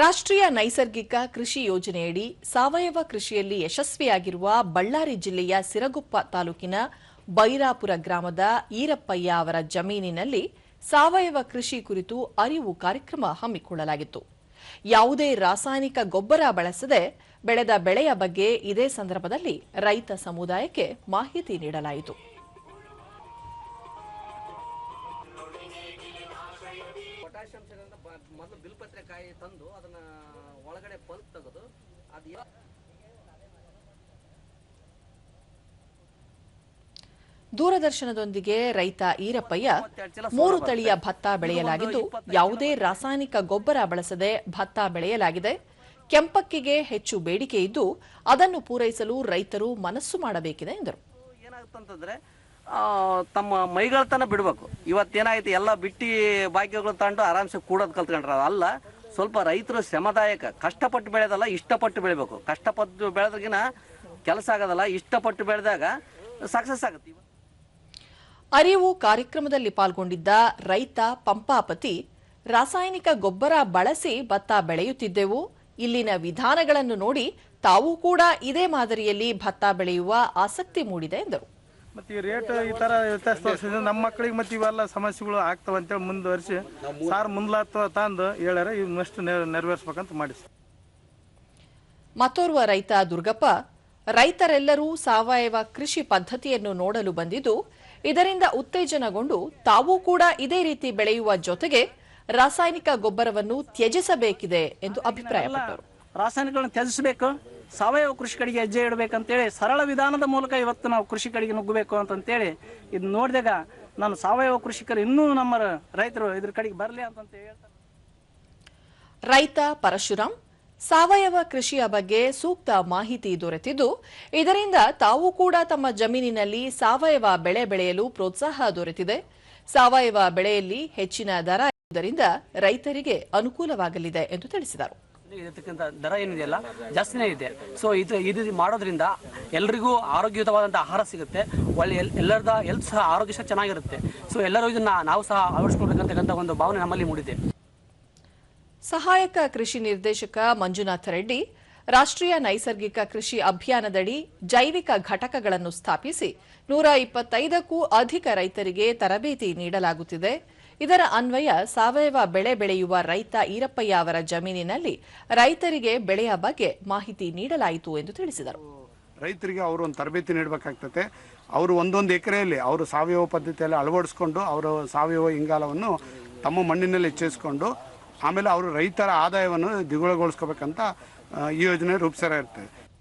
ರಾಷ್ಟ್ರೀಯ ನೈಸರ್ಗಿಕ ಕೃಷಿ ಯೋಜನೆಯಡಿ ಸಾವಯವ ಕೃಷಿಯಲ್ಲಿ ಯಶಸ್ವಿಯಾಗಿರುವ ಬಳ್ಳಾರಿ ಜಿಲ್ಲೆಯ ಸಿರಗುಪ್ಪ ತಾಲೂಕಿನ ಬೈರಾಪುರ ಗ್ರಾಮದ ಈರಪ್ಪಯ್ಯ ಅವರ ಜಮೀನಿನಲ್ಲಿ ಸಾವಯವ ಕೃಷಿ ಕುರಿತು ಅರಿವು ಕಾರ್ಯಕ್ರಮ ಹಮ್ಮಿಕೊಳ್ಳಲಾಗಿತ್ತು. ಯಾವುದೇ ರಾಸಾಯನಿಕ ಗೊಬ್ಬರ ಬಳಸದೆ ಬೆಳೆದ ಬೆಳೆಯ ಬಗ್ಗೆ ಇದೇ ಸಂದರ್ಭದಲ್ಲಿ ರೈತ ಸಮುದಾಯಕ್ಕೆ ಮಾಹಿತಿ ನೀಡಲಾಯಿತು. ಬ- ಮೊದಲು ಬಿಲ್ಪತ್ರೆ ಕಾಯಿ ತಂದು ಅದನ್ನ ಒಳಗಡೆ ಪಲ್ಪ್ ತೆಗೆದು ಅದು ದೂರದರ್ಶನದೊಂದಿಗೆ ರೈತ ಈರಪ್ಪಯ್ಯ ಮೂರು ತಳಿಯ ಭತ್ತ ಬೆಳೆಯಲಾಗಿದ್ದು ಯಾವುದೇ ರಾಸಾಯನಿಕ ಗೊಬ್ಬರ ಬಳಸದೆ ಭತ್ತ ಬೆಳೆಯಲಾಗಿದೆ. ಕೆಂಪಕ್ಕಿಗೆ ಹೆಚ್ಚು ಬೇಡಿಕೆ ಇದ್ದು ಅದನ್ನು ಪೂರೈಸಲು ರೈತರು ಮನಸ್ಸು ಮಾಡಬೇಕಿದೆ ಎಂದರು. ತಮ್ಮ ಮೈಗಳತನ ಬಿಡಬೇಕು. ಇವತ್ತೇನಾಯ್ತು, ಎಲ್ಲ ಬಿಟ್ಟಿ ಬಾಕಿಗಳು ತಗೊಂಡು ಆರಾಮ್ಸೆ ಕೂಡೋದು ಕಲ್ತ್ಕೊಂಡ್ರೆ. ಅಲ್ಲ ಸ್ವಲ್ಪ ರೈತರು ಶ್ರಮದಾಯಕ. ಕಷ್ಟಪಟ್ಟು ಬೆಳೆದಲ್ಲ, ಇಷ್ಟಪಟ್ಟು ಬೆಳಿಬೇಕು. ಕಷ್ಟಪಟ್ಟು ಬೆಳೆದ್ರಗಿನ ಕೆಲಸ ಆಗೋದಲ್ಲ, ಇಷ್ಟಪಟ್ಟು ಬೆಳೆದಾಗ ಸಕ್ಸಸ್ ಆಗುತ್ತೆ. ಅರಿವು ಕಾರ್ಯಕ್ರಮದಲ್ಲಿ ಪಾಲ್ಗೊಂಡಿದ್ದ ರೈತ ಪಂಪಾಪತಿ ರಾಸಾಯನಿಕ ಗೊಬ್ಬರ ಬಳಸಿ ಭತ್ತ ಬೆಳೆಯುತ್ತಿದ್ದೆವು. ಇಲ್ಲಿನ ವಿಧಾನಗಳನ್ನು ನೋಡಿ ತಾವು ಕೂಡ ಇದೇ ಮಾದರಿಯಲ್ಲಿ ಭತ್ತ ಬೆಳೆಯುವ ಆಸಕ್ತಿ ಮೂಡಿದೆ ಎಂದರು. ಮತ್ತೆ ಈ ರೇಟ್ ಈ ತರ ವ್ಯತ್ಯಾಸ ತೋರಿಸಿದ್ರೆ ನಮ್ಮ ಮಕ್ಕಳಿಗೆ ಮತ್ತೆ ಇವೆಲ್ಲ ಸಮಸ್ಯೆಗಳು ಆಗ್ತಾವ ಅಂತೇಳಿ ಮುಂದುವರಿಸಿ ಸಾರ್ ಮುಂದ್ಲಾತ್ವ ತಂದು ಹೇಳ್ಯಾರ ಇವನ್ನಷ್ಟು ನೆರವೇರಿಸ್ಬೇಕಂತ ಮಾಡಿ ಮತ್ತೋರ್ವ ರೈತ ದುರ್ಗಪ್ಪ ರೈತರೆಲ್ಲರೂ ಸಾವಯವ ಕೃಷಿ ಪದ್ಧತಿಯನ್ನು ನೋಡಲು ಬಂದಿದ್ದು ಇದರಿಂದ ಉತ್ತೇಜನಗೊಂಡು ತಾವೂ ಕೂಡ ಇದೇ ರೀತಿ ಬೆಳೆಯುವ ಜೊತೆಗೆ ರಾಸಾಯನಿಕ ಗೊಬ್ಬರವನ್ನು ತ್ಯಜಿಸಬೇಕಿದೆ ಎಂದು ಅಭಿಪ್ರಾಯಪಟ್ಟರು. ರಾಸಾಯನಿಕಗಳನ್ನು ತ್ಯಜಿಸಬೇಕು. ಸಾವಯವ ಕೃಷಿಕರಿಗೆ ಹೆಜ್ಜೆ ಇಡಬೇಕಂತೇಳಿ ಸರಳ ವಿಧಾನದ ಮೂಲಕ ಇವತ್ತು ನಾವು ಕೃಷಿಕರಿಗೆ ನುಗ್ಗಬೇಕು ಅಂತಂತೇಳಿ ಇದು ನೋಡಿದಾಗ ನಾನು ಸಾವಯವ ಕೃಷಿಕರು ಇನ್ನೂ ನಮ್ಮ ರೈತರು ಇದ್ರ ಕಡೆಗೆ ಬರಲಿ ಅಂತಂತ ಹೇಳ್ತಾರೆ ರೈತ ಪರಶುರಾಮ್ ಸಾವಯವ ಕೃಷಿಯ ಬಗ್ಗೆ ಸೂಕ್ತ ಮಾಹಿತಿ ದೊರೆತಿದ್ದು, ಇದರಿಂದ ತಾವು ಕೂಡ ತಮ್ಮ ಜಮೀನಿನಲ್ಲಿ ಸಾವಯವ ಬೆಳೆ ಬೆಳೆಯಲು ಪ್ರೋತ್ಸಾಹ ದೊರೆತಿದೆ. ಸಾವಯವ ಬೆಳೆಯಲ್ಲಿ ಹೆಚ್ಚಿನ ದರ ಇರುವುದರಿಂದ ರೈತರಿಗೆ ಅನುಕೂಲವಾಗಲಿದೆ ಎಂದು ತಿಳಿಸಿದರು. ಇದಕ್ಕಿಂತ ದರ ಏನಿದೆಯಲ್ಲ, ಜಾಸ್ತಿನೇ ಇದೆ. ಸೊ ಇದು ಇದು ಮಾಡೋದ್ರಿಂದ ಎಲ್ರಿಗೂ ಆರೋಗ್ಯಯುತವಾದಂಥ ಆಹಾರ ಸಿಗುತ್ತೆ. ಒಳ್ಳೆ ಎಲ್- ಎಲ್ಲರದ ಹೆಲ್ತ್ ಸಹ ಆರೋಗ್ಯ ಸಹ ಚೆನ್ನಾಗಿರುತ್ತೆ. ಸೊ ಎಲ್ಲರೂ ಇದನ್ನು ನಾವು ಸಹ ಅಳವಡಿಸ್ಕೊಳ್ಬೇಕಂತಕ್ಕಂಥ ಒಂದು ಭಾವನೆ ನಮ್ಮಲ್ಲಿ ಮೂಡಿದೆ. ಸಹಾಯಕ ಕೃಷಿ ನಿರ್ದೇಶಕ ಮಂಜುನಾಥ ರೆಡ್ಡಿ ರಾಷ್ಟ್ರೀಯ ನೈಸರ್ಗಿಕ ಕೃಷಿ ಅಭಿಯಾನದಡಿ ಜೈವಿಕ ಘಟಕಗಳನ್ನು ಸ್ಥಾಪಿಸಿ ನೂರ ಇಪ್ಪತ್ತೈದಕ್ಕೂ ಅಧಿಕ ರೈತರಿಗೆ ತರಬೇತಿ ನೀಡಲಾಗುತ್ತಿದೆ. ಇದರ ಅನ್ವಯ ಸಾವಯವ ಬೆಳೆ ಬೆಳೆಯುವ ರೈತ ಈರಪ್ಪಯ್ಯ ಅವರ ಜಮೀನಿನಲ್ಲಿ ರೈತರಿಗೆ ಬೆಳೆಯ ಬಗ್ಗೆ ಮಾಹಿತಿ ನೀಡಲಾಯಿತು ಎಂದು ತಿಳಿಸಿದರು. ರೈತರಿಗೆ ಅವರು ಒಂದು ತರಬೇತಿ ನೀಡಬೇಕಾಗ್ತದೆ ಅವರು ಒಂದೊಂದು ಎಕರೆಯಲ್ಲಿ ಅವರು ಸಾವಯವ ಪದ್ಧತಿಯಲ್ಲಿ ಅಳವಡಿಸ್ಕೊಂಡು ಅವರು ಸಾವಯವ ಇಂಗಾಲವನ್ನು ತಮ್ಮ ಮಣ್ಣಿನಲ್ಲಿ ಹೆಚ್ಚಿಸಿಕೊಂಡು ಆಮೇಲೆ ಅವರು ರೈತರ ಆದಾಯವನ್ನು ದ್ವಿಗುಣಗೊಳಿಸ್ಕೋಬೇಕಂತ ಆ, ಈ ಯೋಜನೆ ರೂಪಿಸಿರುತ್ತೆ